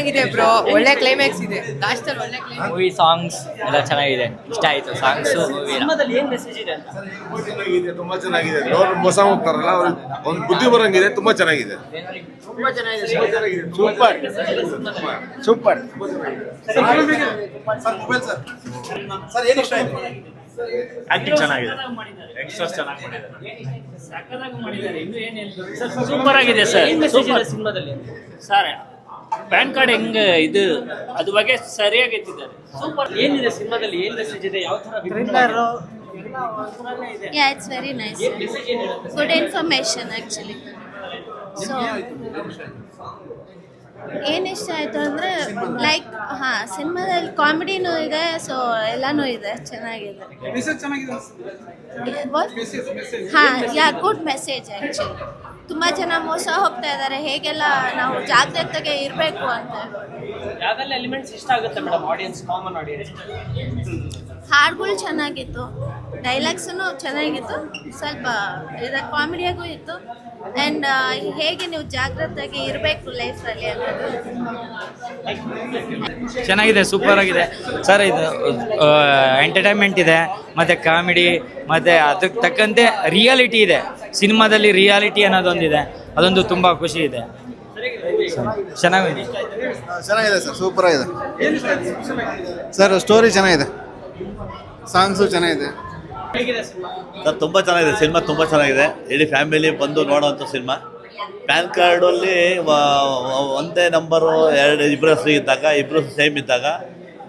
ಚೆನ್ನಾಗಿದೆ ಬ್ರೋ. ಒಳ್ಳೆ ಕ್ಲೈಮ್ಯಾಕ್ಸ್ ಇದೆ. ಲಾಸ್ಟ್ ಅಲ್ಲಿ ಒಳ್ಳೆ ಕ್ಲೈಮ್ಯಾಕ್ಸ್ ಮೂವಿ ಸಾಂಗ್ಸ್ ಎಲ್ಲ ಚೆನ್ನಾಗಿದೆ. ಇಷ್ಟ ಆಯ್ತು. ಸಾಂಗ್ಸ್ ಮೂವಿ ಸಿನಿಮಾದಲ್ಲಿ ಏನ್ ಮೆಸೇಜ್ ಇದೆ ಅಂತ? ಚೆನ್ನಾಗಿದೆ ತುಂಬಾ ಚೆನ್ನಾಗಿದೆ. ಅವ್ರು ಮೋಸ ಹೋಗ್ತಾರಲ್ಲ ಅವ್ರು ಒಂದು ಬುದ್ಧಿ ಬರಂಗಿದೆ ತುಂಬಾ ಚೆನ್ನಾಗಿದೆ. Super super. ಆಕ್ಟಿಂಗ್ ಚೆನ್ನಾಗಿದೆ. ಯಂಗ್ಸ್ಟರ್ಸ್ ಚೆನ್ನಾಗಿ ಮಾಡಿದ್ದಾರೆ. ಸೂಪರ್ ಆಗಿದೆ ಸರ್. ಏನ್ ಸೂಪರ್. ಸಿನಿಮಾದಲ್ಲಿ? ಸರ್. ಪ್ಯಾನ್ ಕಾರ್ಡ್ ಹೆಂಗ್ ಇದು ಅದು ಬಗ್ಗೆ ಸರಿಯಾಗಿ ಎತ್ತಿದ್ದಾರೆ. ಸೂಪರ್ ಏನಿದೆ ಸಿನಿಮಾದಲ್ಲಿ? ಏನ್ ಮೆಸೇಜ್ ಇದೆ? ಯಾವ. ಏನ್ ಮೆಸೇಜ್ ಏನ್ ಹೇಳುತ್ತೆ Good information actually. ಸೊ ಏನು ಇಷ್ಟ ಆಯಿತು ಅಂದರೆ ಲೈಕ್ ಹಾಂ ಸಿನಿಮಾದಲ್ಲಿ ಕಾಮಿಡಿನೂ ಇದೆ ಸೊ ಎಲ್ಲನೂ ಇದೆ. ಚೆನ್ನಾಗಿದೆ. ಹಾಂ ಯಾ ಗುಡ್ ಮೆಸೇಜ್ ಆ್ಯಕ್ಚುಲಿ ತುಂಬ ಜನ ಮೋಸ ಹೋಗ್ತಾ ಇದ್ದಾರೆ. ಹೇಗೆಲ್ಲ ನಾವು ಜಾಗ್ರತೆಗೆ ಇರಬೇಕು ಅಂತ. ಯಾವೆಲ್ಲ ಎಲಿಮೆಂಟ್ಸ್ ಇಷ್ಟ ಆಗುತ್ತೆ ಮೇಡಮ್ ಆಡಿಯನ್ಸ್ ಕಾಮನ್ ಆಡಿಯನ್ಸ್ ಹಾಡುಗಳು ಚೆನ್ನಾಗಿತ್ತು. ಡೈಲಾಗ್ಸೂ ಚೆನ್ನಾಗಿತ್ತು. ಸ್ವಲ್ಪ ಇದು ಕಾಮಿಡಿಯಾಗೂ ಇತ್ತು. ಆ್ಯಂಡ್ ಹೇಗೆ ನೀವು ಜಾಗ್ರತೆಯಾಗಿ ಇರಬೇಕು ಲೈಫಲ್ಲಿ ಅನ್ನೋದು? ಚೆನ್ನಾಗಿದೆ ಸೂಪರ್ ಆಗಿದೆ. ಸರ್ ಇದು ಎಂಟರ್ಟೈನ್ಮೆಂಟ್ ಇದೆ ಮತ್ತು ಕಾಮಿಡಿ ಮತ್ತು ಅದಕ್ಕೆ ತಕ್ಕಂತೆ ರಿಯಾಲಿಟಿ ಇದೆ. ಸಿನಿಮಾದಲ್ಲಿ ರಿಯಾಲಿಟಿ ಅನ್ನೋದೊಂದಿದೆ. ಅದೊಂದು ತುಂಬ ಖುಷಿ ಇದೆ. ಚೆನ್ನಾಗಿದೆ. ಚೆನ್ನಾಗಿದೆ ಸರ್ ಸೂಪರ್ ಆಗಿದೆ. ಸರ್ ಸ್ಟೋರಿ ಚೆನ್ನಾಗಿದೆ. ಸಾಂಗ್ಸು ಚೆನ್ನಾಗಿದೆ. ಸರ್ ತುಂಬಾ ಚೆನ್ನಾಗಿದೆ. ಸಿನಿಮಾ ತುಂಬಾ ಚೆನ್ನಾಗಿದೆ. ಇಡೀ ಫ್ಯಾಮಿಲಿ ಬಂದು ನೋಡೋವಂಥ ಸಿನಿಮಾ. ಪ್ಯಾನ್ ಕಾರ್ಡಲ್ಲಿ ಒಂದೇ ನಂಬರು ಎರಡು ಇಬ್ಬರು ಹೆಸರು ಇದ್ದಾಗ ಇಬ್ಬರು ಸೇಮ್ ಇದ್ದಾಗ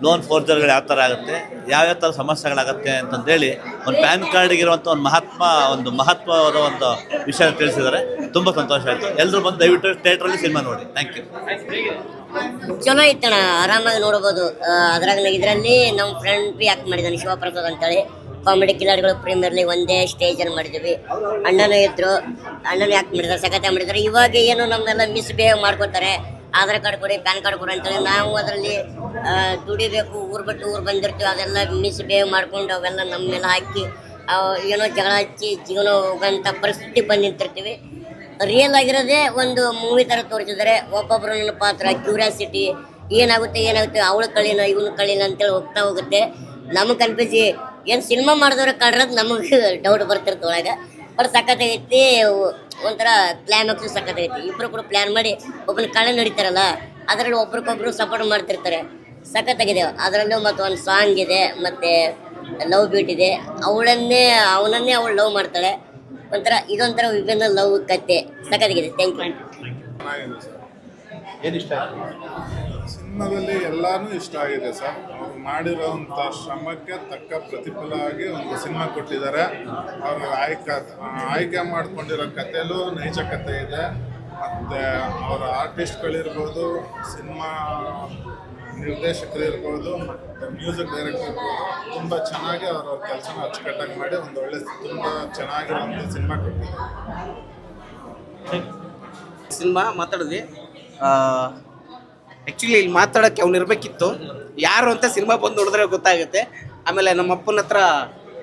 ಲೋನ್ ಫೋರ್ಜರ್ಗಳು ಯಾವ ಥರ ಆಗುತ್ತೆ ಯಾವ್ಯಾವ ಥರ ಸಮಸ್ಯೆಗಳಾಗುತ್ತೆ ಅಂತಂದೇಳಿ ಒಂದು ಪ್ಯಾನ್ ಕಾರ್ಡ್ಗಿರುವಂಥ ಒಂದು ಮಹಾತ್ಮ ಒಂದು ಮಹತ್ವದ ಒಂದು ವಿಷಯ ತಿಳಿಸಿದ್ದಾರೆ. ತುಂಬ ಸಂತೋಷ ಆಯಿತು. ಎಲ್ಲರೂ ಬಂದು ದಯವಿಟ್ಟು ಥಿಯೇಟ್ರಲ್ಲಿ ಸಿನಿಮಾ ನೋಡಿ. ಥ್ಯಾಂಕ್ ಯು ಚಲೋ ಇತ್ತಣ್ಣ ಆರಾಮಾಗಿ ನೋಡ್ಬೋದು. ಆ, ಅದ್ರಾಗ ಇದರಲ್ಲಿ ನಮ್ಮ ಫ್ರೆಂಡ್ ಬಿ ಆಕ್ಟ್ ಮಾಡಿದ್ದಾನೆ ಶಿವಪ್ರಸಾದ್ ಅಂತೇಳಿ. ಕಾಮಿಡಿ ಕಿಲಾಡಿಗಳು ಪ್ರೀಮಿಯರ್ ಲೀಗ್ ಒಂದೇ ಸ್ಟೇಜಲ್ಲಿ ಮಾಡಿದ್ವಿ. ಅಣ್ಣನೂ ಇದ್ರು. ಅಣ್ಣನ ಯಾಕೆ ಮಾಡಿದ್ದಾರೆ ಸಖತ್ ಮಾಡಿದ್ರು. ಇವಾಗ ಏನು ನಮ್ಮೆಲ್ಲ ಮಿಸ್ ಬಿಹೇವ್ ಮಾಡ್ಕೋತಾರೆ ಆಧಾರ್ ಕಾರ್ಡ್ ಕೊಡಿ ಪ್ಯಾನ್ ಕಾರ್ಡ್ ಕೊಡಿ ಅಂತೇಳಿ ನಾವು ಅದರಲ್ಲಿ ದುಡಿಬೇಕು. ಊರು ಬಿಟ್ಟು ಊರು ಬಂದಿರ್ತೀವಿ. ಅದೆಲ್ಲ ಮಿಸ್ ಬಿಹೇವ್ ಮಾಡ್ಕೊಂಡು ಅವೆಲ್ಲ ನಮ್ಮ ಹಾಕಿ ಏನೋ ಜಗಳ ಹಚ್ಚಿ ಜೀವನ ಹೋಗೋಂಥ ಪರಿಸ್ಥಿತಿ ಬಂದು ನಿಂತಿರ್ತೀವಿ. ರಿಯಲ್ ಆಗಿರೋದೇ ಒಂದು ಮೂವಿ ಥರ ತೋರಿಸಿದರೆ ಒಬ್ಬೊಬ್ಬರು ನನ್ನ ಪಾತ್ರ ಕ್ಯೂರಿಯಾಸಿಟಿ ಏನಾಗುತ್ತೆ ಏನಾಗುತ್ತೆ, ಅವಳು ಕಳಿನ, ಇವನು ಕಳೀನ ಅಂತೇಳಿ ಹೋಗ್ತಾ ಹೋಗುತ್ತೆ. ನಮಗೆ ಕನ್ಫ್ಯೂಸಿ ಏನು ಸಿನಿಮಾ ಮಾಡಿದವ್ರೆ ಕಳ್ರದ್ ನಮಗೆ ಡೌಟ್ ಬರ್ತಿರ್ತ ಒಳಗೆ. ಬಟ್ ಸಖತ್ತಾಗೈತಿ ಒಂಥರ ಸಖತ್ ಐತಿ. ಇಬ್ಬರು ಕೂಡ ಪ್ಲ್ಯಾನ್ ಮಾಡಿ ಒಬ್ಬನ ಕಳೆ ನಡೀತಾರಲ್ಲ ಅದರಲ್ಲಿ ಒಬ್ರಿಗೊಬ್ರು ಸಪೋರ್ಟ್ ಮಾಡ್ತಿರ್ತಾರೆ. ಸಖತ್ತಾಗಿದೆ ಅದರಲ್ಲೂ ಮತ್ತು ಒಂದು ಸಾಂಗ್ ಇದೆ ಮತ್ತು ಲವ್ ಬೀಟ್ ಇದೆ. ಅವಳನ್ನೇ ಅವನನ್ನೇ ಅವಳು ಲವ್ ಮಾಡ್ತಾಳೆ. ಒಂಥರ ಇದೊಂಥರ ವಿಭಿನ್ನ ಲವ್ ಕತೆ ಸಖತ್ತಾಗಿದೆ ಥ್ಯಾಂಕ್ ಯು ಸಿನಿಮಾದಲ್ಲಿ ಎಲ್ಲಾನು ಇಷ್ಟ ಆಗಿದೆ ಸರ್. ಮಾಡಿರೋಂಥ ಶ್ರಮಕ್ಕೆ ತಕ್ಕ ಪ್ರತಿಫಲ ಆಗಿ ಒಂದು ಸಿನಿಮಾ ಕೊಟ್ಟಿದ್ದಾರೆ. ಅವ್ರು ಆಯ್ಕೆ ಆಯ್ಕೆ ಮಾಡ್ಕೊಂಡಿರೋ ಕಥೆಲೂ ನೈಜ ಕಥೆ ಇದೆ. ಮತ್ತು ಅವರ ಆರ್ಟಿಸ್ಟ್ಗಳಿರ್ಬೋದು, ಸಿನಿಮಾ ನಿರ್ದೇಶಕರು ಇರ್ಬೋದು ಮತ್ತು ಮ್ಯೂಸಿಕ್ ಡೈರೆಕ್ಟರ್ ಇರ್ಬೋದು, ತುಂಬ ಚೆನ್ನಾಗಿ ಅವ್ರ ಕೆಲಸನ ಅಚ್ಚುಕಟ್ಟಾಗಿ ಮಾಡಿ ಒಂದು ಒಳ್ಳೆ, ತುಂಬ ಚೆನ್ನಾಗಿರೋ ಒಂದು ಸಿನಿಮಾ ಕೊಟ್ಟಿದ್ದಾರೆ. ಸಿನಿಮಾ ಮಾತಾಡಿದ್ವಿ. ಆ್ಯಕ್ಚುಲಿ ಇಲ್ಲಿ ಮಾತಾಡೋಕ್ಕೆ ಅವ್ನು ಇರಬೇಕಿತ್ತು. ಯಾರು ಅಂತ ಸಿನಿಮಾ ಬಂದು ನೋಡಿದ್ರೆ ಗೊತ್ತಾಗುತ್ತೆ. ಆಮೇಲೆ ನಮ್ಮ ಅಪ್ಪನ ಹತ್ರ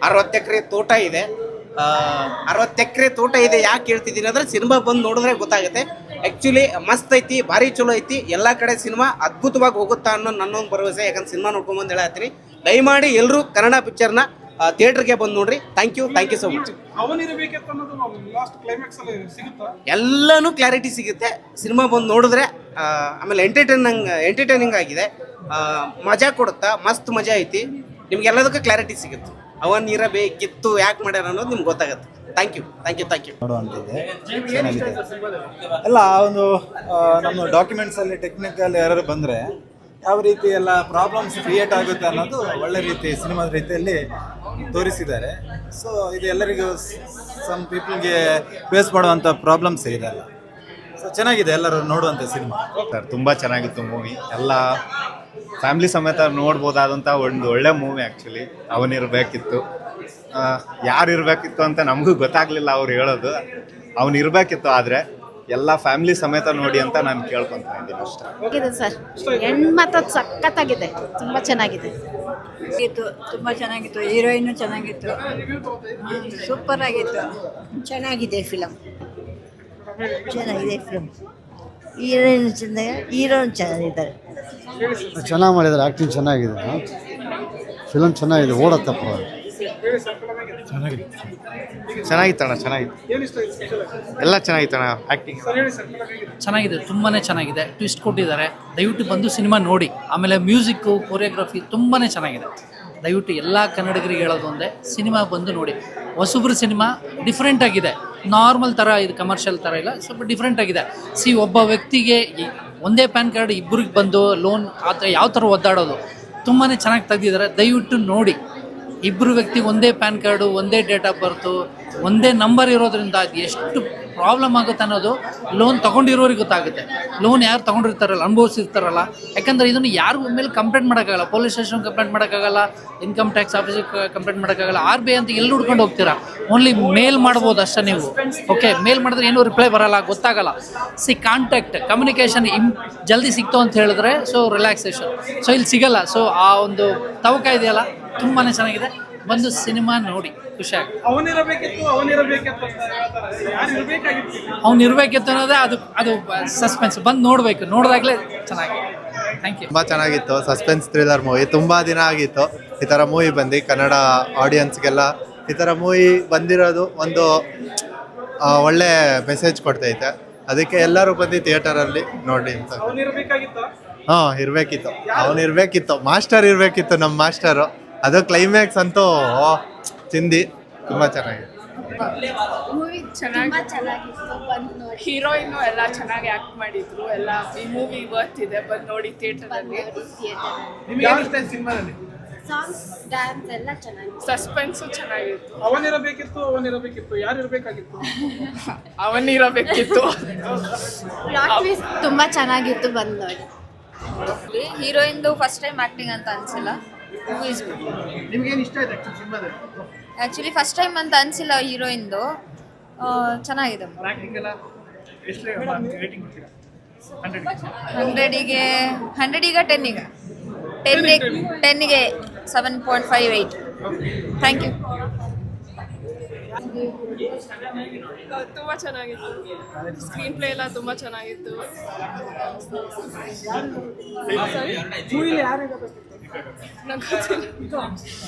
ಅರವತ್ತು ಎಕರೆ ತೋಟ ಇದೆ. ಅರವತ್ತು ಎಕರೆ ತೋಟ ಇದೆ ಯಾಕೆ ಹೇಳ್ತಿದ್ದೀನಿ ಅಂದರೆ ಸಿನಿಮಾ ಬಂದು ನೋಡಿದ್ರೆ ಗೊತ್ತಾಗುತ್ತೆ. ಆ್ಯಕ್ಚುಲಿ ಮಸ್ತ್ ಐತಿ ಭಾರಿ ಚಲೋ ಐತಿ. ಎಲ್ಲ ಕಡೆ ಸಿನಿಮಾ ಅದ್ಭುತವಾಗಿ ಹೋಗುತ್ತಾ ಅನ್ನೋ ನನ್ನೊಂದು ಭರವಸೆ. ಯಾಕಂದ್ರೆ ಸಿನಿಮಾ ನೋಡ್ಕೊಂಬಂದು ಹೇಳತ್ತೀನಿ ದಯಮಾಡಿ ಎಲ್ಲರೂ ಕನ್ನಡ ಪಿಕ್ಚರ್ನ ಥಿಯೇಟ್ರಿಗೆ ಬಂದು ನೋಡ್ರಿ. Thank you thank you so much ಎಲ್ಲನೂ ಕ್ಲಾರಿಟಿ ಸಿಗುತ್ತೆ. ಸಿನಿಮಾ ಬಂದು ನೋಡಿದ್ರೆ ಆಮೇಲೆ ಎಂಟರ್ಟೈನಿಂಗ್ ಎಂಟರ್ಟೈನಿಂಗ್ ಆಗಿದೆ. ಮಜಾ ಕೊಡುತ್ತಾ? ಮಸ್ತ್ ಮಜಾ ಐತಿ. ನಿಮ್ಗೆಲ್ಲದಕ್ಕೂ ಕ್ಲಾರಿಟಿ ಸಿಗುತ್ತೆ. ಅವನ್ ಇರಬೇಕಿತ್ತು ಯಾಕೆ ಮಾಡ್ಯಾರ ಅನ್ನೋದು ನಿಮ್ಗೆ ಗೊತ್ತಾಗುತ್ತೆ. Thank you thank you thank you ನೋಡುವಂಥದ್ದೇ ಚೆನ್ನಾಗಿದೆ. ಎಲ್ಲ ಒಂದು ಆ, ನಮ್ಮ ಡಾಕ್ಯುಮೆಂಟ್ಸಲ್ಲಿ ಟೆಕ್ನಿಕಲ್ ಯಾರು ಬಂದರೆ ಯಾವ ರೀತಿ ಎಲ್ಲ ಪ್ರಾಬ್ಲಮ್ಸ್ ಕ್ರಿಯೇಟ್ ಆಗುತ್ತೆ ಅನ್ನೋದು ಒಳ್ಳೆ ರೀತಿ ಸಿನಿಮಾದ ರೀತಿಯಲ್ಲಿ ತೋರಿಸಿದ್ದಾರೆ. ಸೊ ಇದು ಎಲ್ಲರಿಗೂ ಸಮ್ ಪೀಪಲ್ಗೆ ಫೇಸ್ ಮಾಡುವಂಥ ಪ್ರಾಬ್ಲಮ್ಸ್ ಇದೆಲ್ಲ ಸೊ ಚೆನ್ನಾಗಿದೆ ಎಲ್ಲರೂ ನೋಡುವಂಥ ಸಿನಿಮಾ. ಸರ್ ತುಂಬ ಚೆನ್ನಾಗಿತ್ತು ಮೂವಿ. ಎಲ್ಲ ಫ್ಯಾಮಿಲಿ ಸಮೇತ ನೋಡ್ಬೋದಾದಂಥ ಒಂದು ಒಳ್ಳೆ ಮೂವಿ ಆ್ಯಕ್ಚುಲಿ ಅವನಿರಬೇಕಿತ್ತು. ಯಾರು ಇರಬೇಕಿತ್ತು ಅಂತ ನಮಗೂ ಗೊತ್ತಾಗ್ಲಿಲ್ಲ ಅವ್ರು ಹೇಳೋದು. ಅವನು ಇರಬೇಕಿತ್ತು ಆದರೆ ಎಲ್ಲ ಫ್ಯಾಮಿಲಿ ಸಮೇತ ನೋಡಿ ಅಂತ ನಾನು ಕೇಳ್ಕೊತಾ ಇದ್ದೀನಿ ಅಷ್ಟೇ. ಆಗಿದೆ ಸರ್? ಹೆಣ್ಮತ ಸಖತ್ತಾಗಿದೆ. ತುಂಬ ಚೆನ್ನಾಗಿದೆ. ಇತ್ತು ತುಂಬ ಚೆನ್ನಾಗಿತ್ತು. ಹೀರೋಯಿನ್ ಚೆನ್ನಾಗಿತ್ತು. ಸೂಪರ್ ಆಗಿತ್ತು. ಚೆನ್ನಾಗಿದೆ ಫಿಲಮ್ ಚೆನ್ನಾಗಿದೆ. ಫಿಲ್ಮ್ ಹೀರೋಯಿನ್ ಚೆಂದ ಹೀರೋಯಿನ್ ಚೆನ್ನಾಗಿದ್ದಾರೆ. ಚೆನ್ನಾಗಿ ಮಾಡಿದ್ದಾರೆ ಆ್ಯಕ್ಟಿಂಗ್ ಚೆನ್ನಾಗಿದೆ. ಫಿಲಮ್ ಚೆನ್ನಾಗಿದೆ ಓಡತ್ತಪ್ಪ ಚೆನ್ನಾಗಿತ್ತಣ್ಣ ಚೆನ್ನಾಗಿತ್ತು ಎಲ್ಲ ಚೆನ್ನಾಗಿತ್ತಣ್ಣ ಆ್ಯಕ್ಟಿಂಗ್ ಚೆನ್ನಾಗಿದೆ ತುಂಬಾ ಚೆನ್ನಾಗಿದೆ. ಟ್ವಿಸ್ಟ್ ಕೊಟ್ಟಿದ್ದಾರೆ. ದಯವಿಟ್ಟು ಬಂದು ಸಿನಿಮಾ ನೋಡಿ. ಆಮೇಲೆ ಮ್ಯೂಸಿಕ್ಕು ಕೊರಿಯೋಗ್ರಫಿ ತುಂಬಾ ಚೆನ್ನಾಗಿದೆ. ದಯವಿಟ್ಟು ಎಲ್ಲ ಕನ್ನಡಿಗರಿಗೆ ಹೇಳೋದು ಒಂದೇ, ಸಿನಿಮಾ ಬಂದು ನೋಡಿ. ಹೊಸಬ್ರ ಸಿನಿಮಾ ಡಿಫ್ರೆಂಟ್ ಆಗಿದೆ. ನಾರ್ಮಲ್ ಥರ ಇದು ಕಮರ್ಷಿಯಲ್ ಥರ ಇಲ್ಲ, ಸ್ವಲ್ಪ ಡಿಫ್ರೆಂಟ್ ಆಗಿದೆ. ಸಿ ಒಬ್ಬ ವ್ಯಕ್ತಿಗೆ ಒಂದೇ ಪ್ಯಾನ್ ಕಾರ್ಡ್ ಇಬ್ಬರಿಗೆ ಬಂದು ಲೋನ್ ಆ ಥರ ಯಾವ ಥರ ಒದ್ದಾಡೋದು ತುಂಬಾ ಚೆನ್ನಾಗಿ ತೆಗ್ದಿದ್ದಾರೆ. ದಯವಿಟ್ಟು ನೋಡಿ. ಇಬ್ಬರು ವ್ಯಕ್ತಿಗೆ ಒಂದೇ ಪ್ಯಾನ್ ಕಾರ್ಡು, ಒಂದೇ ಡೇಟ್ ಆಫ್ ಬರ್ತು, ಒಂದೇ ನಂಬರ್ ಇರೋದ್ರಿಂದ ಅದು ಎಷ್ಟು ಪ್ರಾಬ್ಲಮ್ ಆಗುತ್ತೆ ಅನ್ನೋದು ಲೋನ್ ತೊಗೊಂಡಿರೋರಿಗೆ ಗೊತ್ತಾಗುತ್ತೆ. ಲೋನ್ ಯಾರು ತೊಗೊಂಡಿರ್ತಾರಲ್ಲ, ಅನುಭವಿಸಿರ್ತಾರಲ್ಲ. ಯಾಕಂದ್ರೆ ಇದನ್ನು ಯಾರು ಮೇಲೆ ಕಂಪ್ಲೇಂಟ್ ಮಾಡೋಕ್ಕಾಗಲ್ಲ. ಪೊಲೀಸ್ ಸ್ಟೇಷನ್ ಕಂಪ್ಲೇಂಟ್ ಮಾಡೋಕ್ಕಾಗಲ್ಲ ಇನ್ಕಮ್ ಟ್ಯಾಕ್ಸ್ ಆಫೀಸಿಗೆ ಕಂಪ್ಲೇಂಟ್ ಮಾಡೋಕ್ಕಾಗಲ್ಲ. ಆರ್ ಬಿ ಅಂತ ಎಲ್ಲಿ ಹುಡ್ಕೊಂಡು ಹೋಗ್ತೀರಾ? ಓನ್ಲಿ ಮೇಲ್ ಮಾಡ್ಬೋದು ಅಷ್ಟೇ ನೀವು. ಓಕೆ ಮೇಲ್ ಮಾಡಿದ್ರೆ ಏನೂ ರಿಪ್ಲೈ ಬರಲ್ಲ, ಗೊತ್ತಾಗಲ್ಲ. ಸಿ ಕಾಂಟ್ಯಾಕ್ಟ್ ಕಮ್ಯುನಿಕೇಷನ್ ಇಮ್ ಜಲ್ದಿ ಸಿಕ್ತು ಅಂತ ಹೇಳಿದ್ರೆ ಸೊ ರಿಲ್ಯಾಕ್ಸೇಷನ್ ಸೊ ಇಲ್ಲಿ ಸಿಗಲ್ಲ. ಸೊ ಆ ಒಂದು ತವಕ ಇದೆಯಲ್ಲ? ತುಂಬಾ ಚೆನ್ನಾಗಿದೆ. ಬಂದು ಸಿನಿಮಾ ನೋಡಿ ಖುಷಿ ಆಗುತ್ತೆ ಅವನಿರಬೇಕಿತ್ತು ಅವನಿರಬೇಕಿತ್ತು ಅಂತ ಹೇಳ್ತಾರೆ. ಯಾರು ಇರಬೇಕಾಗಿತ್ತು? ಅವ್ನು ಇರಬೇಕಿತ್ತು ಅನ್ನೋದೇ ಅದು ಅದು ಸಸ್ಪೆನ್ಸ್ ಬಂದು ನೋಡಬೇಕು ನೋಡಿದಾಗಲೇ ಚೆನ್ನಾಗಿ. ಥ್ಯಾಂಕ್ ಯು ತುಂಬ ಚೆನ್ನಾಗಿತ್ತು. ಸಸ್ಪೆನ್ಸ್ ಥ್ರಿಲ್ಲರ್ ಮೂವಿ ತುಂಬ ದಿನ ಆಗಿತ್ತು. ಈ ಥರ ಮೂವಿ ಬಂದು ಕನ್ನಡ ಆಡಿಯನ್ಸ್ಗೆಲ್ಲ ಈ ಥರ ಮೂವಿ ಬಂದಿರೋದು ಒಂದು ಒಳ್ಳೆ ಮೆಸೇಜ್ ಕೊಡ್ತೈತೆ. ಅದಕ್ಕೆ ಎಲ್ಲರೂ ಬಂದು ಥಿಯೇಟರಲ್ಲಿ ನೋಡಿ ಅಂತ. ಹಾಂ ಇರಬೇಕಿತ್ತು. ಅವನು ಇರಬೇಕಿತ್ತು ಮಾಸ್ಟರ್ ಇರಬೇಕಿತ್ತು ನಮ್ಮ ಮಾಸ್ಟರು ಅದು ಕ್ಲೈಮ್ಯಾಕ್ಸ್ ಅಂತೂ ತಿಂದಿ. ಚಿಂದಿ ತುಂಬ ಚೆನ್ನಾಗಿದೆ. ಮೂವಿ ಚೆನ್ನಾಗಿ ಚೆನ್ನಾಗಿತ್ತು. ಬಂದು ನೋಡಿ. ಹೀರೋಯಿನ್ ಎಲ್ಲ ಚೆನ್ನಾಗಿ ಆಕ್ಟ್ ಮಾಡಿದ್ರು. ಎಲ್ಲ ಈ ಮೂವಿ ವರ್ತ್ ಇದೆ. ಬಂದು ನೋಡಿ ಥಿಯೇಟರ್ ಅಲ್ಲಿ. ನಿಮಗೆ ಏನು ಇಷ್ಟ ಸಿನಿಮಾದಲ್ಲಿ? ಸಾಂಗ್ಸ್ ಡ್ಯಾನ್ಸ್ ಎಲ್ಲ ಚೆನ್ನಾಗಿತ್ತು. ಸಸ್ಪೆನ್ಸ್ ಚೆನ್ನಾಗಿತ್ತು. ಅವನಿರಬೇಕಿತ್ತು ಅವನಿರಬೇಕಿತ್ತು. ಯಾರು ಇರಬೇಕಾಗಿತ್ತು ಅವನಿರಬೇಕಿತ್ತು. ಪ್ಲಾಟ್ ಟ್ವಿಸ್ಟ್ ತುಂಬ ಚೆನ್ನಾಗಿತ್ತು ಬಂದು ನೋಡಿ. ಹೀರೋಯಿನ್ದು ಫಸ್ಟ್ ಟೈಮ್ ಆಕ್ಟಿಂಗ್ ಅಂತ ಅನ್ಸಿಲ್ಲ. ಮೂವೀಸ್ ನಿಮ್ಗೆ ಏನು ಇಷ್ಟ ಆಯ್ತು ಆಕ್ಚುಲಿ ಸಿನಿಮಾದಲ್ಲಿ? ಆಕ್ಚುಲಿ ಫಸ್ಟ್ ಟೈಮ್ ಅಂತ ಅನ್ಸಿಲ್ಲ ಹೀರೋಯಿಂದು ಚೆನ್ನಾಗಿದೆ ಆಕ್ಟಿಂಗ್ ಎಲ್ಲ ಎಷ್ಟು ರೇಟಿಂಗ್ ಕೊಡ್ತೀರಾ? ಹಂಡ್ರೆಡಿಗೆ ಹಂಡ್ರೆಡಿಗ ಟೆನ್ನಿಗೆ. ಟೆನ್ನಿಗೆ ಟೆನ್ನಿಗೆ seven point five eight thank you ತುಂಬ ಚೆನ್ನಾಗಿತ್ತು. ಸ್ಕ್ರೀನ್ ಪ್ಲೇ ಎಲ್ಲ ತುಂಬ ಚೆನ್ನಾಗಿತ್ತು. 那个거 찍.